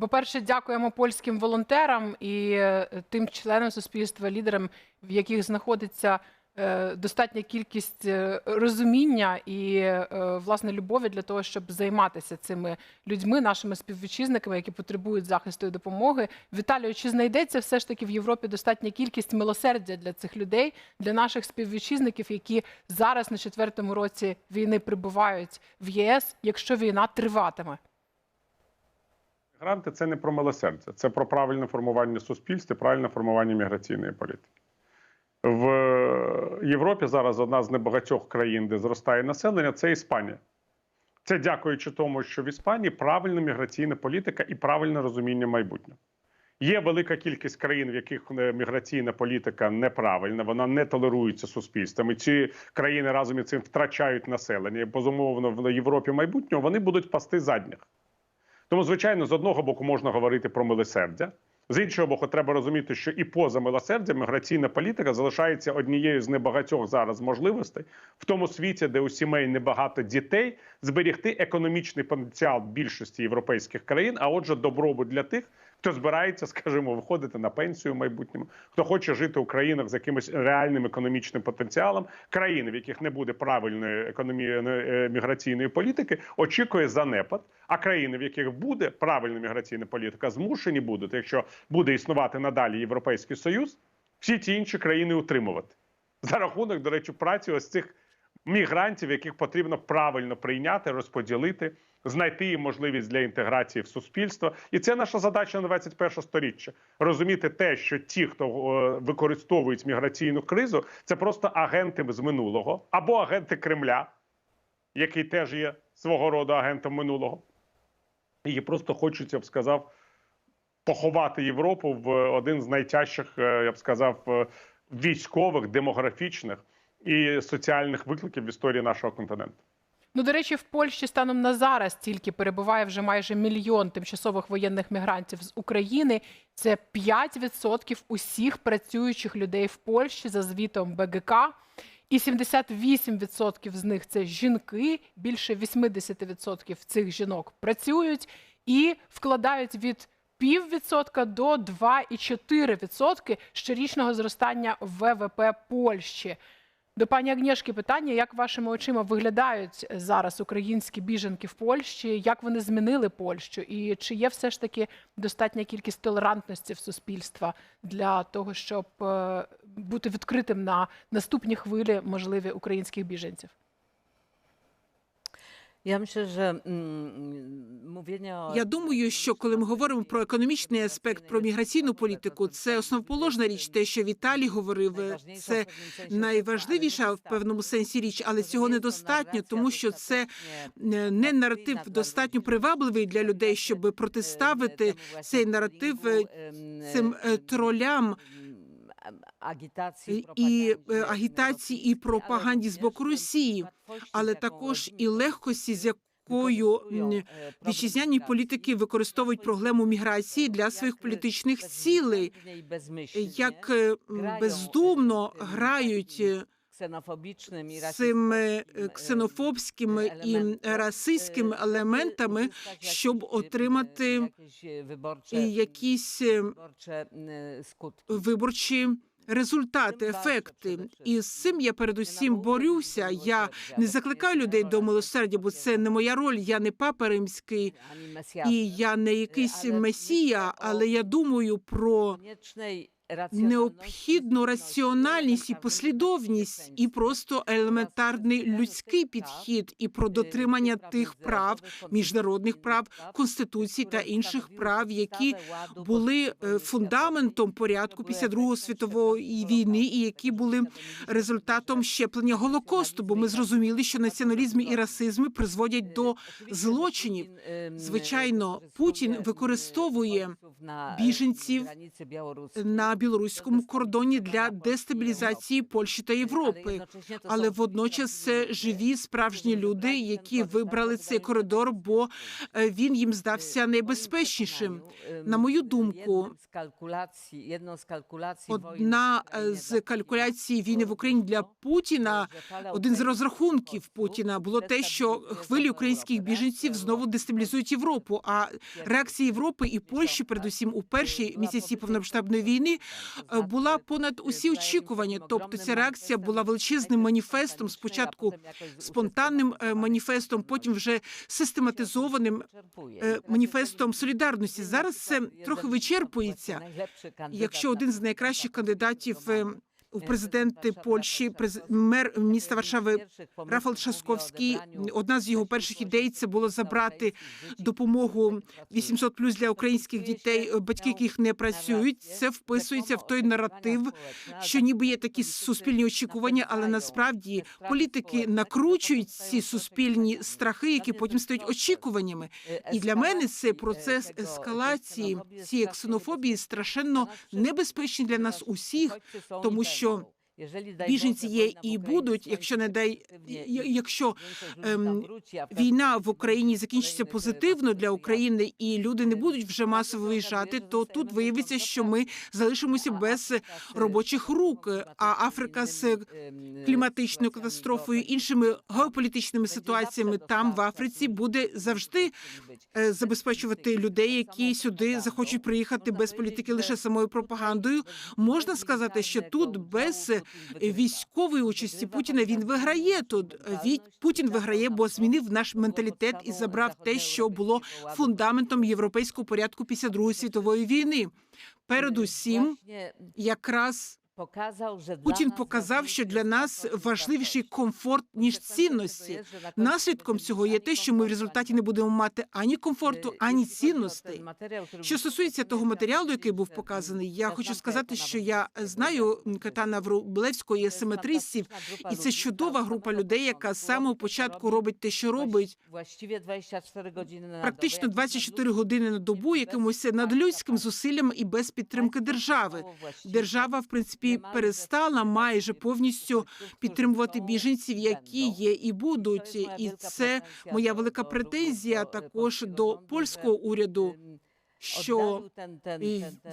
По-перше, дякуємо польським волонтерам і е, тим членам суспільства, лідерам, в яких знаходиться е, достатня кількість е, розуміння і власне любові для того, щоб займатися цими людьми, нашими співвітчизниками, які потребують захисту і допомоги. Віталію, чи знайдеться все ж таки в Європі достатня кількість милосердя для цих людей, для наших співвітчизників, які зараз на четвертому році війни прибувають в ЄС, якщо війна триватиме? Мігранти це не про милосердя, це про правильне формування суспільства, правильне формування міграційної політики. В Європі зараз одна з небагатьох країн, де зростає населення, це Іспанія. Це дякуючи тому, що в Іспанії правильна міграційна політика і правильне розуміння майбутнього. Є велика кількість країн, в яких е, міграційна політика неправильна, вона не толерується суспільством. Ці країни разом із цим втрачають населення. Безумовно, в Європі майбутнього вони будуть пасти задніх. Тому, звичайно, з одного боку можна говорити про милосердя. З іншого боку, треба розуміти, що і поза милосердя міграційна політика залишається однією з небагатьох зараз можливостей в тому світі, де у сімей небагато дітей, зберігти економічний потенціал більшості європейських країн, а отже, добробут для тих, хто збирається, скажімо, виходити на пенсію в майбутньому, хто хоче жити у країнах з якимось реальним економічним потенціалом, країни, в яких не буде правильної економії е, міграційної політики, очікує занепад. А країни, в яких буде правильна міграційна політика, змушені будуть, якщо буде існувати надалі Європейський Союз, всі ті інші країни утримувати за рахунок, до речі, праці ось цих мігрантів, яких потрібно правильно прийняти, розподілити, знайти їм можливість для інтеграції в суспільство. І це наша задача на 21 сторіччя. Розуміти те, що ті, хто е, використовують міграційну кризу, це просто агенти з минулого або агенти Кремля, який теж є свого роду агентом минулого. І просто хочуть, я б сказав, поховати Європу в один з найтяжчих, е, я б сказав, е, військових, демографічних і соціальних викликів в історії нашого континенту. Ну, до речі, в Польщі станом на зараз тільки перебуває вже майже мільйон тимчасових воєнних мігрантів з України. Це 5% усіх працюючих людей в Польщі за звітом БГК. І 78% з них це жінки. Більше 80% цих жінок працюють і вкладають від піввідсотка до 2,4% щорічного зростання ВВП Польщі. До пані Агнєшки питання: як вашими очима виглядають зараз українські біженки в Польщі? Як вони змінили Польщу? І чи є все ж таки достатня кількість толерантності в суспільства для того, щоб е, бути відкритим на наступні хвилі можливі українських біженців? Я думаю, що коли ми говоримо про економічний аспект, про міграційну політику, це основоположна річ. Те, що Віталій говорив, це найважливіша в певному сенсі річ, але цього недостатньо, тому що це е, не наратив достатньо привабливий для людей, щоб протиставити цей наратив е, цим е, тролям і е, агітації і пропаганді з боку Росії, але також і легкості, з якою м, вітчизняні політики використовують проблему міграції для своїх політичних цілей, як е, бездумно грають е, цими е, ксенофобськими і расистськими елементами, щоб отримати якісь е, виборчі. Результати, ефекти, і з цим я передусім борюся. Я не закликаю людей до милосердя, бо це не моя роль. Я не папа римський і я не якийсь месія, але я думаю про необхідну раціональність і послідовність, і просто елементарний людський підхід, і про дотримання тих прав, міжнародних прав, конституції та інших прав, які були е, фундаментом порядку після Другої світової війни, і які були результатом щеплення голокосту. Бо ми зрозуміли, що націоналізм і расизми призводять до злочинів. Звичайно, Путін використовує біженців на білоруському кордоні для дестабілізації Польщі та Європи. Але водночас це живі справжні люди, які вибрали цей коридор, бо е, він їм здався найбезпечнішим. На мою думку, одна е, з калькуляцій війни в Україні для Путіна, один з розрахунків Путіна було те, що хвилі українських біженців знову дестабілізують Європу. А реакція Європи і Польщі, передусім у перші місяці повномасштабної війни, була понад усі очікування. Тобто, ця реакція була величезним маніфестом. Спочатку спонтанним е, маніфестом, потім вже систематизованим е, маніфестом солідарності. Зараз це трохи вичерпується. Якщо один з найкращих кандидатів е, у президенти Польщі, мер міста Варшави Рафал Шасковський, одна з його перших ідей це було забрати допомогу 800 плюс для українських дітей, батьки яких не працюють. Це вписується в той наратив, що ніби є такі суспільні очікування, але насправді політики накручують ці суспільні страхи, які потім стають очікуваннями. І для мене цей процес ескалації цієї ксенофобії страшенно небезпечний для нас усіх, тому що 시험 біженці є і будуть, якщо не дай якщо ем, війна в Україні закінчиться позитивно для України, і люди не будуть вже масово виїжджати, то тут виявиться, що ми залишимося без робочих рук. А Африка з кліматичною катастрофою, іншими геополітичними ситуаціями там в Африці буде завжди забезпечувати людей, які сюди захочуть приїхати без політики лише самою пропагандою. Можна сказати, що тут без військової участі Путіна він виграє. Тут Ві- Путін виграє, бо змінив наш менталітет і забрав те, що було фундаментом європейського порядку після Другої світової війни. Передусім, якраз Путін показав, що для нас важливіший комфорт ніж цінності. Наслідком цього є те, що ми в результаті не будемо мати ані комфорту, ані цінностей. Що стосується того матеріалу, який був показаний, я хочу сказати, що я знаю Катана Врублевського і асиметристів, і це чудова група людей, яка з самого початку робить те, що робить, практично 24 години на добу, якимось надлюдським зусиллям і без підтримки держави. Держава, в принципі, перестала майже повністю підтримувати біженців, які є і будуть. І це моя велика претензія також до польського уряду. Що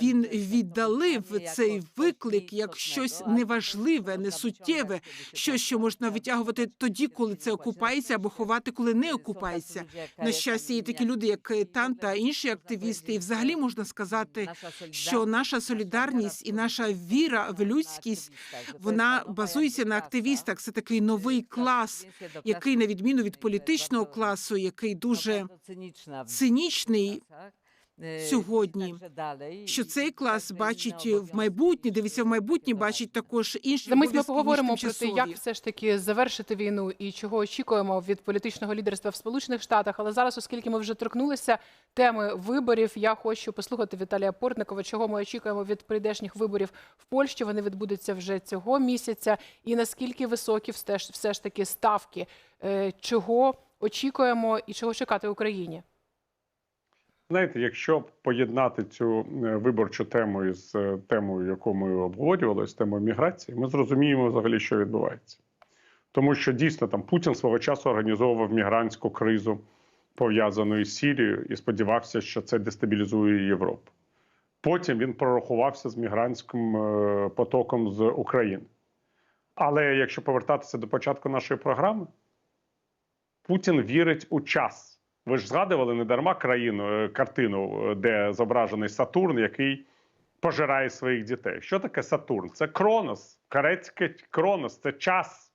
він віддалив цей виклик як щось неважливе, несуттєве, щось, що можна витягувати тоді, коли це окупається, або ховати, коли не окупається. На щастя, є такі люди, як Тан та інші активісти, і взагалі можна сказати, що наша солідарність і наша віра в людськість вона базується на активістах. Це такий новий клас, який на відміну від політичного класу, який дуже цинічний сьогодні. Що цей клас бачить в майбутнє, дивиться в майбутнє, бачить також інші За мить ми поговоримо про те, як все ж таки завершити війну і чого очікуємо від політичного лідерства в Сполучених Штатах. Але зараз, оскільки ми вже торкнулися теми виборів, я хочу послухати Віталія Портникова, чого ми очікуємо від прийдешніх виборів в Польщі. Вони відбудуться вже цього місяця. І наскільки високі все ж все ж таки ставки, Е, чого очікуємо і чого чекати Україні? Знаєте, якщо поєднати цю е, виборчу тему із е, темою, яку ми обговорювали, з темою міграції, ми зрозуміємо взагалі, що відбувається. Тому що дійсно там Путін свого часу організовував мігрантську кризу, пов'язану із Сірією, і сподівався, що це дестабілізує Європу. Потім він прорахувався з мігрантським е, потоком з України. Але якщо повертатися до початку нашої програми, Путін вірить у час. Ви ж згадували не дарма країну е, картину, е, де зображений Сатурн, який пожирає своїх дітей. Що таке Сатурн? Це Кронос, карецький Кронос, це час.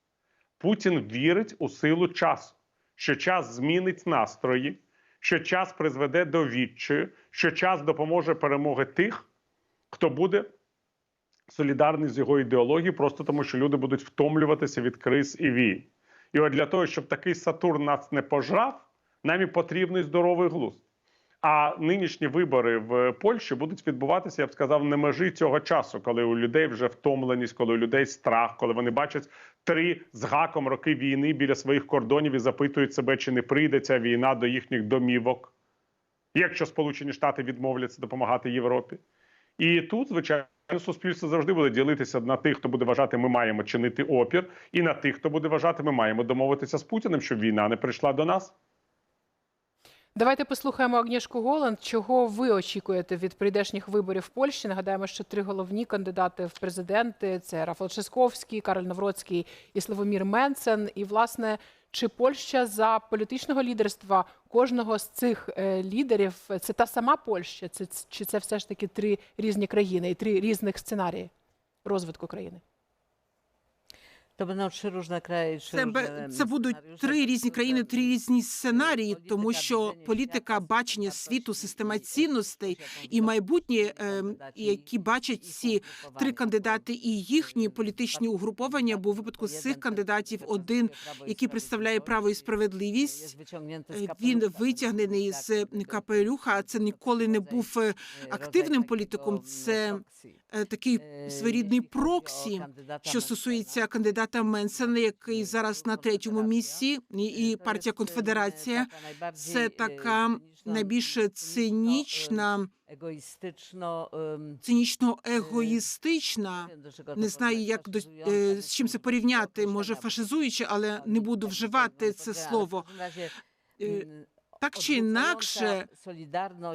Путін вірить у силу часу, що час змінить настрої, що час призведе до відчаю, що час допоможе перемоги тих, хто буде солідарний з його ідеологією, просто тому що люди будуть втомлюватися від криз і війн. І от для того, щоб такий Сатурн нас не пожрав, нам і потрібний здоровий глузд. А нинішні вибори в Польщі будуть відбуватися, я б сказав, на межі цього часу, коли у людей вже втомленість, коли у людей страх, коли вони бачать три з гаком роки війни біля своїх кордонів і запитують себе, чи не прийде ця війна до їхніх домівок. якщо Сполучені Штати відмовляться допомагати Європі. І тут, звичайно, суспільство завжди буде ділитися на тих, хто буде вважати, ми маємо чинити опір, і на тих, хто буде вважати, ми маємо домовитися з Путіним, щоб війна не прийшла до нас. Давайте послухаємо Агнішку Голанд. Чого ви очікуєте від прийдешніх виборів в Польщі? Нагадаємо, що три головні кандидати в президенти це Рафал Ческовський, Кароль Навроцький і Славомір Менцен. І власне, чи Польща за політичного лідерства кожного з цих е, лідерів це та сама Польща? Чи це все ж таки три різні країни і три різних сценарії розвитку країни? To będą trzy różne kraje, trzy Це, różne це будуть три різні країни, три різні сценарії, тому що політика бачення світу, система цінностей і майбутнє, ем, які бачать ці три кандидати і їхні політичні угруповання, бо у випадку з цих кандидатів один, який представляє право і справедливість, е, він витягнений з капелюха. Це ніколи не був е, активним політиком. Це е, такий своєрідний проксі. Що стосується кандидата Менсена, який зараз на третьому місці, і, і партія Конфедерація, це така найбільш цинічна, егоїстично ем, цинічно егоїстична. Не знаю, як до е, з чим це порівняти. Може, фашизуючи, але не буду вживати це слово. Е, Так чи інакше,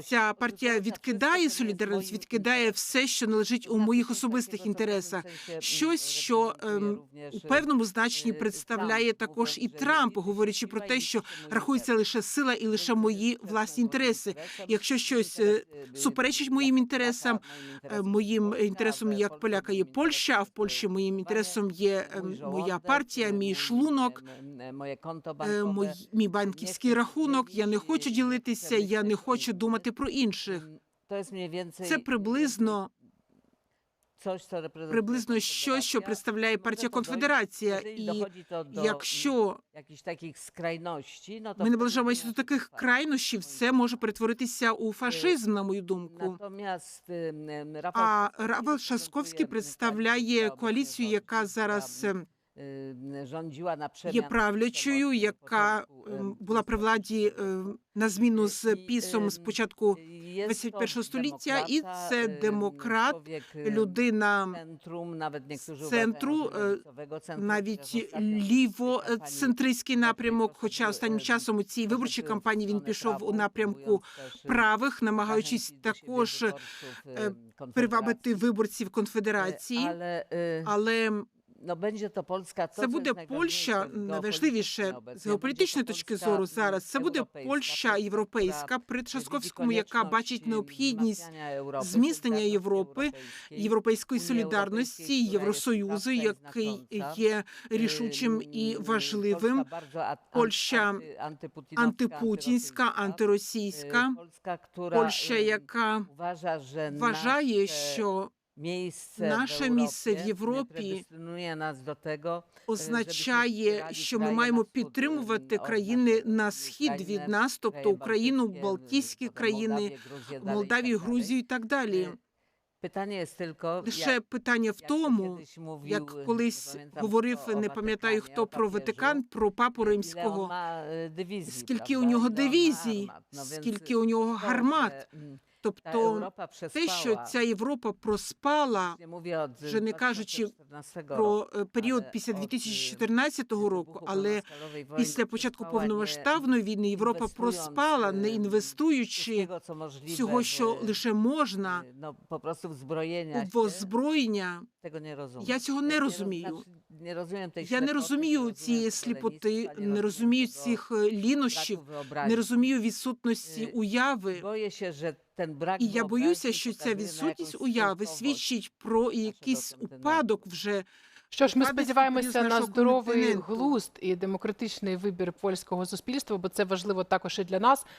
ця партія відкидає солідарність, відкидає все, що належить у моїх особистих інтересах. Щось, що ем, у певному значенні представляє також і Трамп, говорячи про те, що рахується лише сила і лише мої власні інтереси. Якщо щось е, суперечить моїм інтересам, е, моїм інтересом як поляка є Польща, а в Польщі моїм інтересом є ем, моя партія, мій шлунок, е, мой- мій банківський рахунок. Я не хочу ділитися, я не хочу думати про інших. Це приблизно приблизно щось, що представляє партія Конфедерація. І якщо ми наближаємося до таких крайнощів, це може перетворитися у фашизм, на мою думку. Ем, ем, А Равел Шасковський представляє коаліцію, яка зараз є правлячою, яка була при владі на зміну з пісом з початку 21 століття, і це ем, демократ, ем, людина центру, е, навіть лівоцентристський напрямок. Хоча останнім часом у цій виборчій кампанії він пішов у напрямку правих, намагаючись також е, привабити виборців конфедерації. Але, е, це буде Польща найважливіше з геополітичної точки зору зараз. Це буде Польща європейська при Трашковському, яка бачить необхідність зміцнення Європи, європейської солідарності, Євросоюзу, який є рішучим і Ем, важливим. Польща Антипутінська, антиросійська, Е, Польща, ем, яка вважає, що вважає, наше місце в Європі нас до того, означає, що ми маємо підтримувати країни на схід від нас, тобто Україну, Балтійські країни, Молдавію, Грузію і так далі. Питання Лише питання в тому, як колись говорив, не пам'ятаю хто про Ватикан, про папу римського. Скільки у нього дивізій, скільки у нього гармат. Тобто те, що ця Європа проспала, вже не кажучи про е, період після 2014 року, але після початку повномасштабної війни Європа проспала, не інвестуючи всього, що лише можна po в озброєння. Я цього не розумію. Я не розумію цієї сліпоти, не розумію цих е, лінощів, не розумію відсутності Е, уяви. Boję się, że ten brak І я боюся, що ця відсутність уяви свідчить про якийсь упадок вже Що ж, ми сподіваємося на здоровий глузд і демократичний вибір польського суспільства, бо це важливо також і для нас.